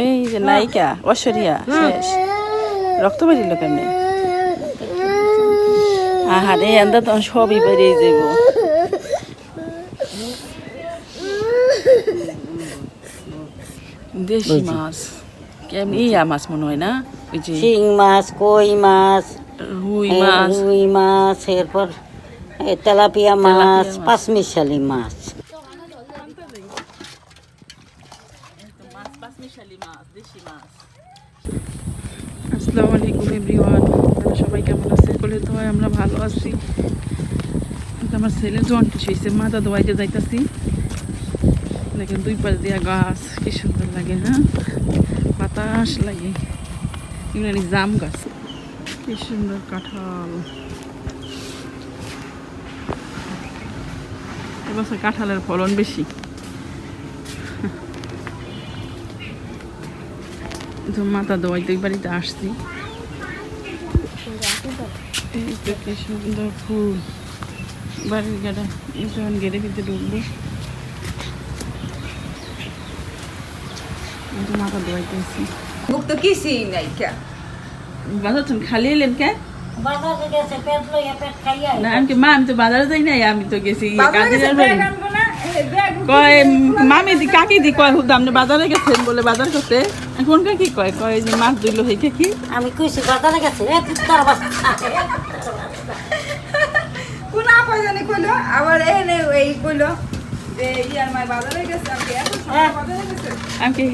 এই যে নায়িকা ঐশ্বরিয়া শেষ। রক্ত বেরিল কেমনে? আহা রে আন্দা তো সবই বেরিয়ে যাব দেশি মাছ কেমন ইয়া মাছ মনে হয় না? ওই যে শিং মাছ কই মাছ রুই মাছ। রুই মাছ এরপর তেলাপিয়া মাছ। পাঁচমিশালি মাছ। আসসালামু আলাইকুম এভরিওয়ান। আপনারা সবাই কেমন আছেন? বলে তো হয় আমরা ভালো আছি। আমার ছেলে জন্টিস হয়েছে মাথা দোয়াইতে যাইতাছি। দেখেন দুই পাশ দিয়া গাছ, কি সুন্দর লাগে হ্যাঁ? বাতাস লাগে। এগুলো জাম গাছ। কি সুন্দর কাঁঠাল। এবছর কাঁঠালের ফলন বেশি। তো মাথা দোয়াইতে ওই বাড়িতে আসছি এই তো কি সুন্দর ফুল। বাড়ির গাড়া যখন গেড়ে ফিরতে ঢুকবো। মাথা দোয়াইতেছি মুখ তো কিছুই নাই কে? বাজার তুমি খালি এলেন কে? না আমি মা আমি তো বাজারে যাই নাই আমি তো গেছি কয় মামি দি কাকি দি কয় হুদা আপনি বাজারে গেছেন বলে বাজার করতে? এখন কাকি কয় কয় যে মাছ দুইলো হইছে কি আমি কইছি বাজারে গেছে এ কোন আপা জানি কইলো আবার এনে এই কইলো যে ইয়ার মাই বাজারে গেছে আমি কি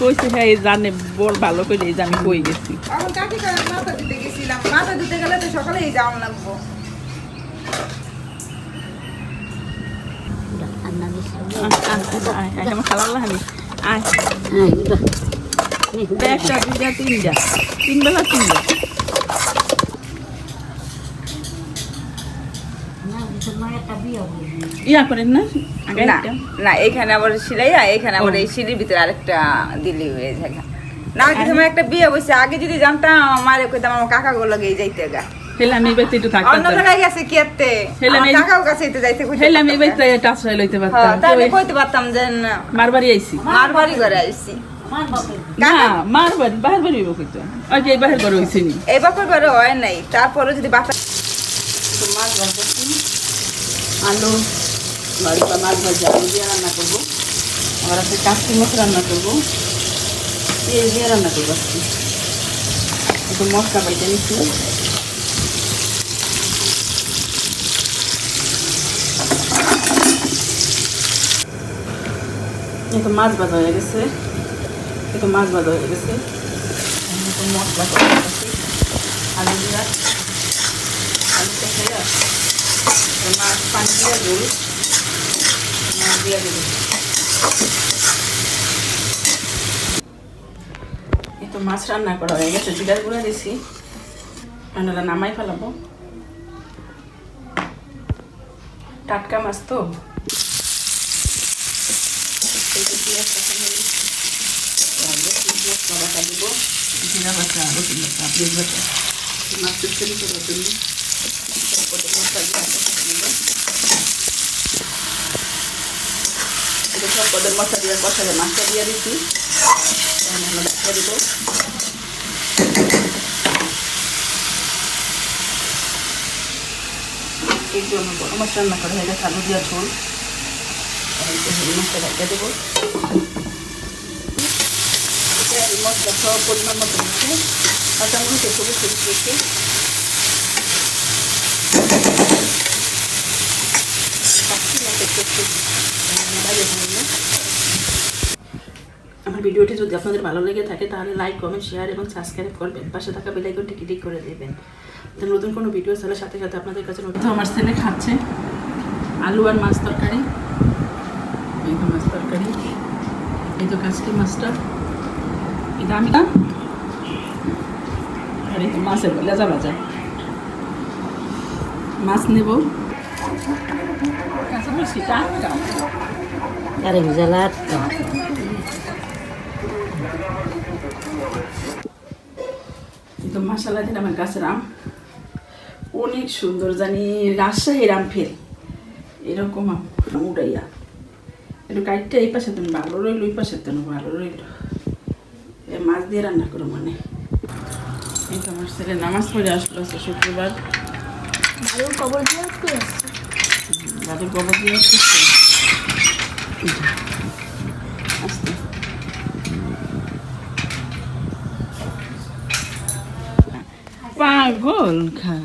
কইছে হ্যাঁ এই জানে বল ভালো করে এই যে আমি কই গেছি এখন কাকি কারণ মাথা দিতে গেছিলাম মাথা দিতে গেলে তো সকালেই যাওয়া লাগবো আমার খালা আমি আয় একটা দুইটা তিনটা। তিন বেলা তিনটা। ইয়া করেন না আগে না না এখানে আবার সিলাইয়া এখানে আবার এই সিঁড়ির ভিতরে আরেকটা দিল্লি হয়ে জায়গা না কিছু আমার একটা বিয়ে বসে আগে যদি জানতাম আমার কইতাম আমার কাকা গুলো গিয়ে যাইতে গা। একটু থাকতাম অন্য জায়গায় গেছে কি এতে হেলে কাকাও কাছে যাইতে কইতে টাচ হয়ে লইতে হ্যাঁ, পারতাম। তাহলে কইতে পারতাম যে মারবাড়ি আইছি। ঘরে আইছি। না মারবাড়ি বাহির বাড়ি কইতো। ওই যে বাহির ঘরে হইছে নি। এই বাপর বারে হয় নাই। তারপরে যদি বাপা মাছ ভাজতেছি আলু বাড়িতে মাছ ভাজা আলু দিয়ে রান্না করব। আবার আছে মাছ রান্না করব। এই দিয়ে রান্না করব আজকে। একটু মশলা বাইতে নিচ্ছি মাছ ভাজা হয়ে গেছে। তো মাছ ভাজা হয়ে গেছে। মশলা করে আলু দিয়া মাছ পানি দিয়ে দিল মাছ দিয়ে দিল এই তো মাছ রান্না করা হয়ে গেছে, জিরার গুঁড়া দিছি। রান্নাটা নামাই ফেলাবো। টাটকা মাছ তো। মশলা বাটা দিব জিরা বাটা রসুন বাটা পেঁয়াজ বাটা মাছ তৈরি করার জন্য তারপরে মশলা দিয়ে এটা সব পদের মশলা দিয়ে কষালে মাছটা দিয়ে দিচ্ছি মশলা দিয়ে দেবো এই জন্য বড় মাছ রান্না করা হয়ে গেছে, আলু দিয়া ঝোল। মাছটা ঢাকা দেবো। মশলা সব পরিমাণ মতো হালকা মরিচের সবুজ সবুজ করছে আমার ভিডিওটি যদি আপনাদের ভালো লেগে থাকে, তাহলে লাইক কমেন্ট শেয়ার এবং সাবস্ক্রাইব করবেন। পাশে থাকা বেলাইকনটি ক্লিক করে দেবেন। তো নতুন কোনো ভিডিও চালের সাথে সাথে আপনাদের কাছে নতুন আমার ছেলে খাচ্ছে। আলু আর মাছ তরকারি। এই তো মাছ তরকারি। এই তো কাজটি মাছটা। আমি না আর এই তো মাছের লেজা ভাজা মাছ নেব। কাঁচা বলছি টাটকা। আরে জ্বালা তো মাসালা দিন আমার গাছের আম। অনেক সুন্দর জানি রাজশাহীর আম ফের এরকম আম উড়াইয়া। একটু কাইটটা এই পাশে তুমি ভালো রইল ওই পাশে তো ভালো রইল। মাছ দিয়ে রান্না করো মানে। এই তো আমার ছেলে নামাজ পড়ে আসলো আজকে শুক্রবার। ভালো খবর দিয়ে আসতে দাদুর কবর দিয়ে আসছে। আসতে। পাগল খা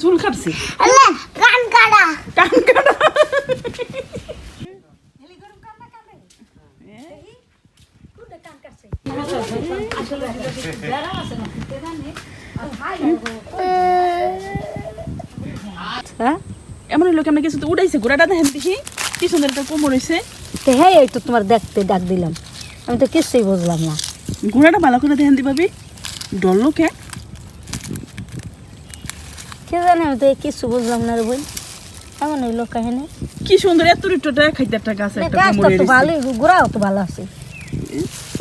চুল কাটছে। কান কাটা। কান কাটা। হ্যাঁ এমন লোক আমরা কিছু তো উড়াইছে ঘোড়াটা দেখেন দেখি কি সুন্দর একটা কোমর হয়েছে হ্যাঁ এই তো তোমার দেখতে ডাক দিলাম। আমি তো কিছুই বুঝলাম না। ঘোড়াটা ভালো করে দেখেন দিবাবি ডরলো কে কে জানে আমি তো কিছু বুঝলাম না রে বই এমন ওই লোক কাহিনী কি সুন্দর এত রিটোটা খাইতে একটা গাছ একটা কোমরে ভালোই গোড়াও তো ভালো আছে।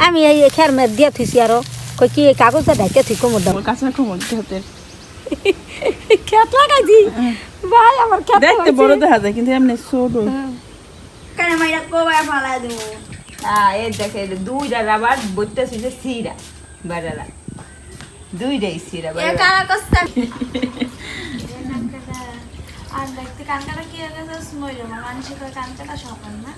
আমি এই খের মের দিয়ে থুইছি আরও। কই কি এই কাগজটা ডাইকে থুই কোমর দাম কাঁচা কোমর হাতের খেত লাগাইছি। ভাই আমার খেত দেখতে বড় দেখা যায় কিন্তু এমনি ছোট। কেন মাইরা কোবাই ফালা দিব? হ্যাঁ এই দেখে দুইটা রাবার বইতে শুয়েছে সিরা বাড়ালা দুইটাই সিরা বাড়ালা কারা কষ্ট আর দেখতে কি হয়ে গেছে? মানুষের সকাল না?